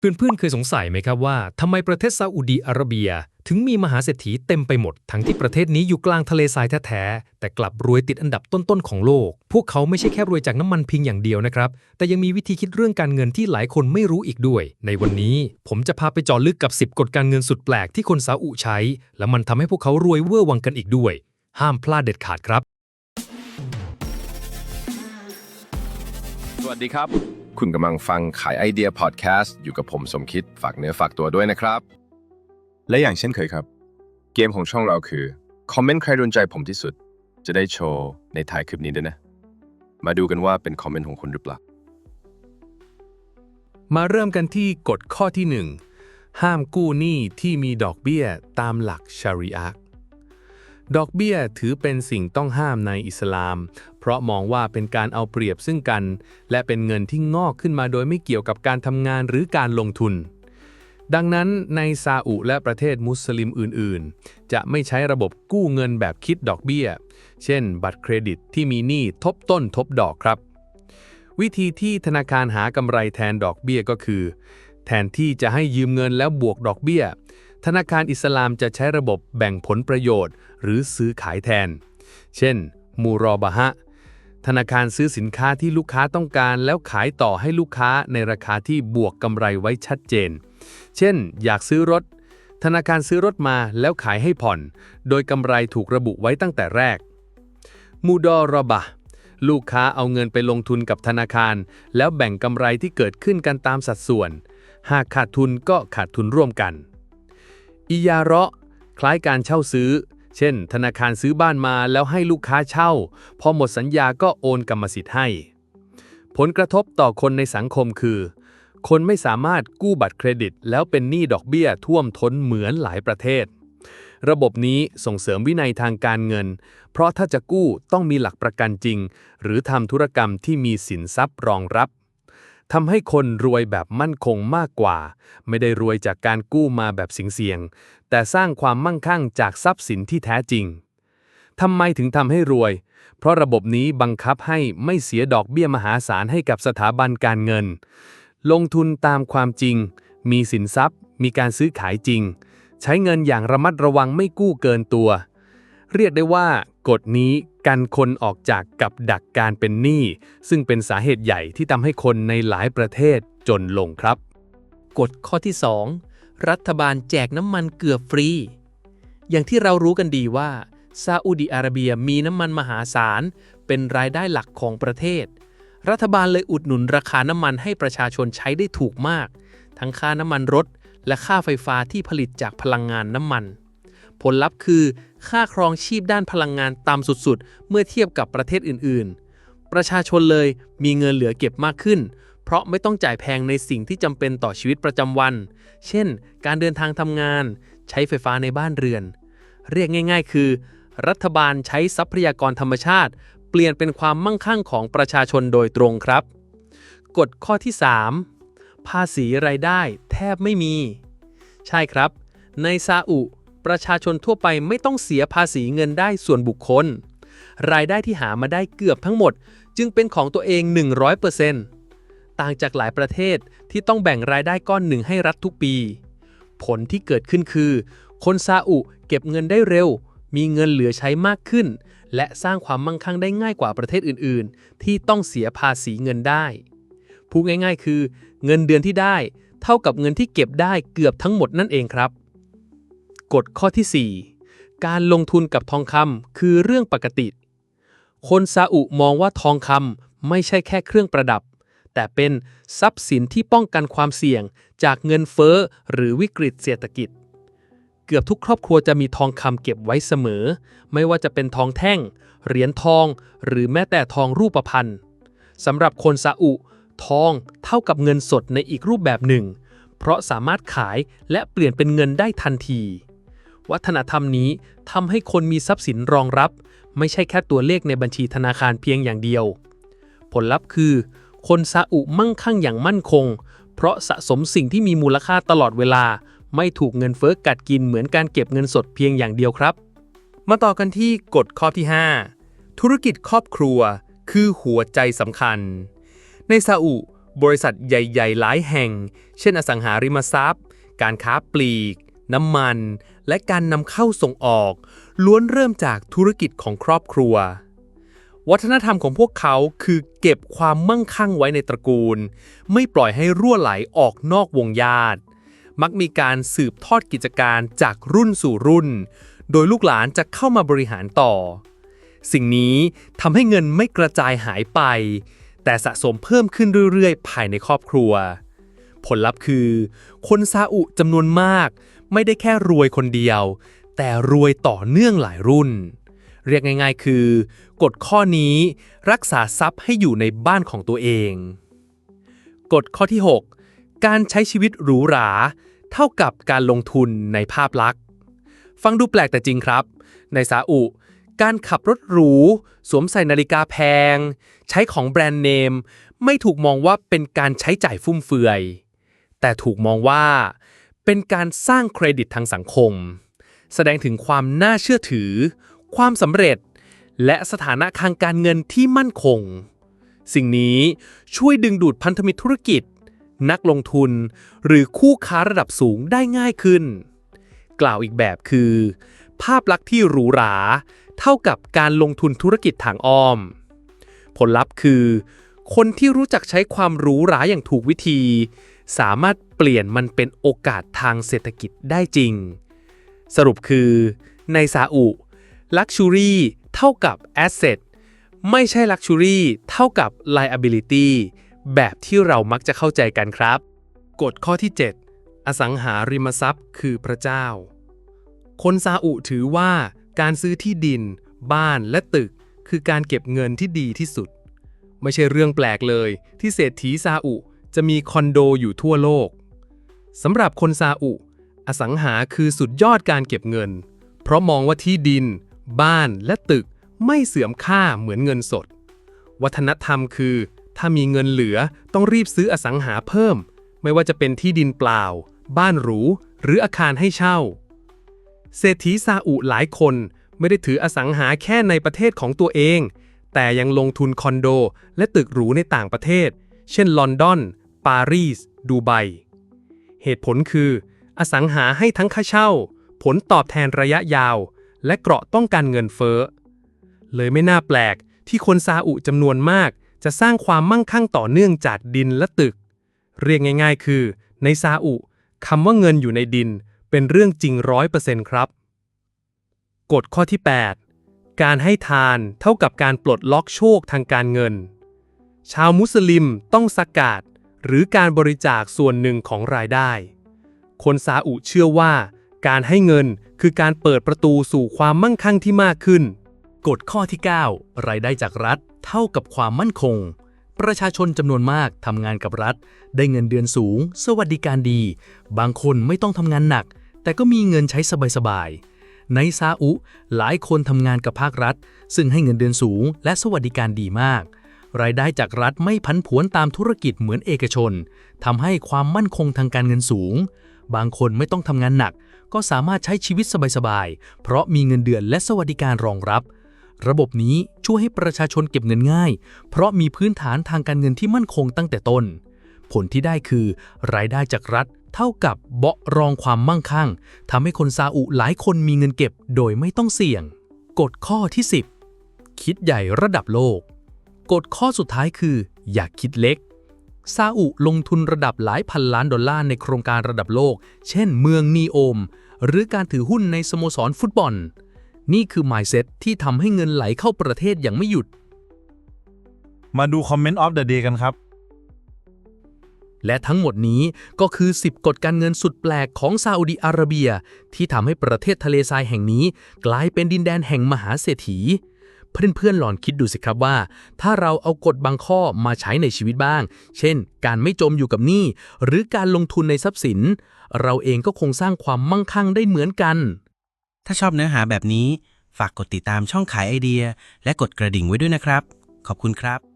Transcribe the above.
เพื่อนๆเคยสงสัยไหมครับว่าทำไมประเทศซาอุดีอาระเบีย ถึงมีมหาเศรษฐีเต็มไปหมด ทั้งที่ประเทศนี้อยู่กลางทะเลทรายแท้ๆ แต่กลับรวยติดอันดับต้นๆของโลก พวกเขาไม่ใช่แค่รวยจากน้ำมันเพียงอย่างเดียวนะครับ แต่ยังมีวิธีคิดเรื่องการเงินที่หลายคนไม่รู้อีกด้วย ในวันนี้ผมจะพาไปเจาะลึกกับ 10 กฎการเงินสุดแปลกที่คนซาอุใช้ และมันทำให้พวกเขารวยเวอร์วังกันอีกด้วย ห้ามพลาดเด็ดขาดครับ สวัสดีครับ คุณกำลังฟังขายไอเดียพอดแคสต์อยู่กับผมสมคิดฝากเนื้อฝากตัวด้วยนะครับ และอย่างเช่นเคยครับ เกมของช่องเราคือ คอมเมนต์ใครโดนใจผมที่สุด จะได้โชว์ในท้ายคลิปนี้ด้วยนะ มาดูกันว่าเป็นคอมเมนต์ของคุณหรือเปล่า มาเริ่มกันที่กฎข้อที่ 1 ห้ามกู้หนี้ที่มีดอกเบี้ยตามหลักชาริอะห์ ดอกเบี้ยถือเป็นสิ่งต้องห้ามในอิสลาม เพราะมองว่าเป็นการเอาเปรียบซึ่งกัน และเป็นเงินที่งอกขึ้นมาโดยไม่เกี่ยวกับการทำงานหรือการลงทุน ดังนั้นในซาอุและประเทศมุสลิมอื่น ๆ จะไม่ใช้ระบบกู้เงินแบบคิดดอกเบี้ย เช่น บัตรเครดิตที่มีหนี้ทบต้นทบดอกครับ วิธีที่ธนาคารหากำไรแทนดอกเบี้ยก็คือ แทนที่จะให้ยืมเงินแล้วบวกดอกเบี้ย ธนาคารอิสลามจะใช้ระบบแบ่งผลประโยชน์ หรือซื้อขายแทน เช่น มูรอบะฮะ ธนาคารซื้อสินค้าที่ลูกค้าต้องการแล้วขายต่อให้ลูกค้าในราคาที่บวกกำไรไว้ชัดเจน เช่น อยากซื้อรถ ธนาคารซื้อรถมาแล้วขายให้ผ่อน โดยกำไรถูกระบุไว้ตั้งแต่แรก มูดอรอบะลูกค้าเอาเงินไปลงทุนกับธนาคาร แล้วแบ่งกำไรที่เกิดขึ้นกันตามสัดส่วน หากขาดทุนก็ขาดทุนร่วมกัน อิยาเราะคล้ายการเช่าซื้อ เช่น ธนาคารซื้อบ้านมาแล้วให้ลูกค้าเช่า พอหมดสัญญาก็โอนกรรมสิทธิ์ให้ ผลกระทบต่อคนในสังคมคือ คนไม่สามารถกู้บัตรเครดิต แล้วเป็นหนี้ดอกเบี้ยท่วมท้นเหมือนหลายประเทศ ระบบนี้ส่งเสริมวินัยทางการเงิน เพราะถ้าจะกู้ต้องมีหลักประกันจริง หรือทำธุรกรรมที่มีสินทรัพย์รองรับ ทำให้คนรวยแบบมั่นคงมากกว่า ไม่ได้รวยจากการกู้มาแบบสิงเสียง แต่สร้างความมั่งคั่งจากทรัพย์สินที่แท้จริงทำไมถึงทำให้รวย เพราะระบบนี้บังคับให้ไม่เสียดอกเบี้ยมหาศาลให้กับสถาบันการเงิน ลงทุนตามความจริง มีสินทรัพย์ มีการซื้อขายจริง ใช้เงินอย่างระมัดระวังไม่กู้เกินตัว เรียกได้ว่า กฎนี้กันคนออกจากกับดักการเป็นหนี้ ซึ่งเป็นสาเหตุใหญ่ที่ทำให้คนในหลายประเทศจนลงครับ กฎข้อที่ 2 รัฐบาลแจกน้ำมันเกือบฟรี อย่างที่เรารู้กันดีว่าซาอุดิอาระเบียมีน้ำมันมหาศาล เป็นรายได้หลักของประเทศ รัฐบาลเลยอุดหนุนราคาน้ำมันให้ประชาชนใช้ได้ถูกมาก ทั้งค่าน้ำมันรถ และค่าไฟฟ้าที่ผลิตจากพลังงานน้ำมัน ผลลัพธ์คือ ค่าครองชีพด้านพลังงานต่ำสุดๆ เมื่อเทียบกับประเทศอื่นๆ ประชาชนเลยมีเงินเหลือเก็บมากขึ้น เพราะไม่ต้องจ่ายแพงในสิ่งที่จำเป็นต่อชีวิตประจำวัน เช่น การเดินทางทำงาน ใช้ไฟฟ้าในบ้านเรือน เรียกง่าย ๆ คือ รัฐบาลใช้ทรัพยากรธรรมชาติ เปลี่ยนเป็นความมั่งคั่งของประชาชนโดยตรงครับ กฎข้อที่ 3 ภาษีรายได้แทบไม่มี ใช่ครับ ในซาอุ ประชาชนทั่วไปไม่ต้องเสียภาษีเงินได้ส่วนบุคคล รายได้ที่หามาได้เกือบทั้งหมด จึงเป็นของตัวเอง 100%ต่างจากหลายประเทศที่ต้องแบ่งรายได้ก้อนหนึ่งให้รัฐทุกปี ผลที่เกิดขึ้นคือ คนซาอุเก็บเงินได้เร็ว มีเงินเหลือใช้มากขึ้น และสร้างความมั่งคั่งได้ง่ายกว่าประเทศอื่น ๆ ที่ต้องเสียภาษีเงินได้พูดง่าย ๆ คือ เงินเดือนที่ได้เท่ากับเงินที่เก็บได้เกือบทั้งหมดนั่นเองครับ กฎข้อที่ 4 การลงทุนกับทองคำคือเรื่องปกติ คนซาอุมองว่าทองคำไม่ใช่แค่เครื่องประดับ แต่เป็นทรัพย์สินที่ป้องกันความเสี่ยงจากเงินเฟ้อหรือวิกฤตเศรษฐกิจ เกือบทุกครอบครัวจะมีทองคำเก็บไว้เสมอ ไม่ว่าจะเป็นทองแท่ง เหรียญทอง หรือแม้แต่ทองรูปพรรณสำหรับคนซาอุทองเท่ากับเงินสดในอีกรูปแบบหนึ่ง เพราะสามารถขายและเปลี่ยนเป็นเงินได้ทันที วัฒนธรรมนี้ทำให้คนมีทรัพย์สินรองรับ ไม่ใช่แค่ตัวเลขในบัญชีธนาคารเพียงอย่างเดียว ผลลัพธ์คือ คนซาอุมั่งคั่งอย่างมั่นคง เพราะสะสมสิ่งที่มีมูลค่าตลอดเวลา ไม่ถูกเงินเฟ้อกัดกินเหมือนการเก็บเงินสดเพียงอย่างเดียวครับ มาต่อกันที่กฎข้อที่ 5 ธุรกิจครอบครัว คือหัวใจสำคัญ ในซาอุบริษัทใหญ่ ๆ หลายแห่ง เช่นอสังหาริมทรัพย์ การค้าปลีก น้ำมัน และการนำเข้าส่งออก ล้วนเริ่มจากธุรกิจของครอบครัว วัฒนธรรมของพวกเขาคือเก็บความมั่งคั่งไว้ในตระกูล ไม่ปล่อยให้รั่วไหลออกนอกวงญาติ มักมีการสืบทอดกิจการจากรุ่นสู่รุ่น โดยลูกหลานจะเข้ามาบริหารต่อ สิ่งนี้ทำให้เงินไม่กระจายหายไป แต่สะสมเพิ่มขึ้นเรื่อยๆ ภายในครอบครัว ผลลัพธ์คือ คนซาอุจำนวนมาก ไม่ได้แค่รวยคนเดียว แต่รวยต่อเนื่องหลายรุ่น เรียกง่ายๆ คือ กฎข้อนี้รักษาทรัพย์ให้อยู่ในบ้านของตัวเอง กฎข้อที่ 6 การใช้ชีวิตหรูหรา เท่ากับการลงทุนในภาพลักษณ์ ฟังดูแปลกแต่จริงครับ ในซาอุการขับรถหรู สวมใส่นาฬิกาแพง ใช้ของแบรนด์เนม ไม่ถูกมองว่าเป็นการใช้จ่ายฟุ่มเฟือย แต่ถูกมองว่า เป็นการสร้างเครดิตทางสังคม แสดงถึงความน่าเชื่อถือ ความสำเร็จ และสถานะทางการเงินที่มั่นคง สิ่งนี้ช่วยดึงดูดพันธมิตรธุรกิจ นักลงทุน หรือคู่ค้าระดับสูงได้ง่ายขึ้น กล่าวอีกแบบคือ ภาพลักษณ์ที่หรูหรา เท่ากับการลงทุนธุรกิจทางอ้อม ผลลัพธ์คือ คนที่รู้จักใช้ความหรูหราอย่างถูกวิธี สามารถเปลี่ยนมันเป็นโอกาสทางเศรษฐกิจได้จริง สรุปคือในซาอุ Luxury เท่ากับ Asset ไม่ใช่ Luxury เท่ากับ Liability แบบที่เรามักจะเข้าใจกันครับ กฎข้อที่ 7 อสังหาริมทรัพย์คือพระเจ้า คนซาอุถือว่าการซื้อที่ดิน บ้านและตึก คือการเก็บเงินที่ดีที่สุด ไม่ใช่เรื่องแปลกเลยที่เศรษฐีซาอุ จะมีคอนโดอยู่ทั่วโลกสำหรับคนซาอุ อสังหาคือสุดยอดการเก็บเงิน เพราะมองว่าที่ดิน บ้านและตึกไม่เสื่อมค่าเหมือนเงินสด วัฒนธรรมคือ ถ้ามีเงินเหลือต้องรีบซื้ออสังหาเพิ่ม ไม่ว่าจะเป็นที่ดินเปล่า บ้านหรู หรืออาคารให้เช่า เศรษฐีซาอุหลายคนไม่ได้ถืออสังหาแค่ในประเทศของตัวเอง แต่ยังลงทุนคอนโด และตึกหรูในต่างประเทศ เช่นลอนดอน ปารีส ดูไบ เหตุผลคือ อสังหาให้ทั้งค่าเช่า ผลตอบแทนระยะยาว และเกราะต้องการเงินเฟ้อ เลยไม่น่าแปลกที่คนซาอุจำนวนมาก จะสร้างความมั่งคั่งต่อเนื่องจากดินและตึก เรียกง่าย ๆ คือ ในซาอุคำว่าเงินอยู่ในดิน เป็นเรื่องจริงร้อยเปอร์เซ็นต์ครับ กฎข้อที่ 8 การให้ทานเท่ากับการปลดล็อกโชคทางการเงิน ชาวมุสลิมต้องสักาด หรือการบริจาคส่วนหนึ่งของรายได้ คนซาอุเชื่อว่า การให้เงินคือการเปิดประตูสู่ความมั่งคั่งที่มากขึ้น กฎข้อที่ 9 รายได้จากรัฐเท่ากับความมั่นคง ประชาชนจำนวนมากทำงานกับรัฐ ได้เงินเดือนสูง สวัสดิการดี บางคนไม่ต้องทำงานหนัก แต่ก็มีเงินใช้สบายๆ ในซาอุหลายคนทำงานกับภาครัฐ ซึ่งให้เงินเดือนสูง และสวัสดิการดีมาก รายได้จากรัฐไม่พันผวนตามธุรกิจเหมือนเอกชนทำให้ความมั่นคงทางการเงินสูง บางคนไม่ต้องทำงานหนัก ก็สามารถใช้ชีวิตสบายๆ เพราะมีเงินเดือนและสวัสดิการรองรับ ระบบนี้ช่วยให้ประชาชนเก็บเงินง่าย เพราะมีพื้นฐานทางการเงินที่มั่นคงตั้งแต่ต้น ผลที่ได้คือ รายได้จากรัฐเท่ากับเบาะรองความมั่งคั่งทำให้คนซาอุหลายคนมีเงินเก็บโดยไม่ต้องเสี่ยง กฎข้อที่ 10 คิดใหญ่ระดับโลก กฎข้อสุดท้ายคือ อย่าคิดเล็ก ซาอุลงทุนระดับหลายพันล้านดอลลาร์ในโครงการระดับโลก เช่นเมืองนีโอม หรือการถือหุ้นในสโมสรฟุตบอล นี่คือ mindset ที่ทำให้เงินไหลเข้าประเทศอย่างไม่หยุด มาดูคอมเมนต์ออฟเดอะเดย์กันครับ และทั้งหมดนี้ก็คือ 10 กฎการเงินสุดแปลกของซาอุดิอาระเบีย ที่ทำให้ประเทศทะเลทรายแห่งนี้ กลายเป็นดินแดนแห่งมหาเศรษฐี เพื่อนๆลองคิดดูสิครับว่า ถ้าเราเอากฎบางข้อมาใช้ในชีวิตบ้าง เช่น การไม่จมอยู่กับหนี้หรือการลงทุนในทรัพย์สิน เราเองก็คงสร้างความมั่งคั่งได้เหมือนกัน ถ้าชอบเนื้อหาแบบนี้ ฝากกดติดตามช่องขายไอเดีย และกดกระดิ่งไว้ด้วยนะครับ ขอบคุณครับ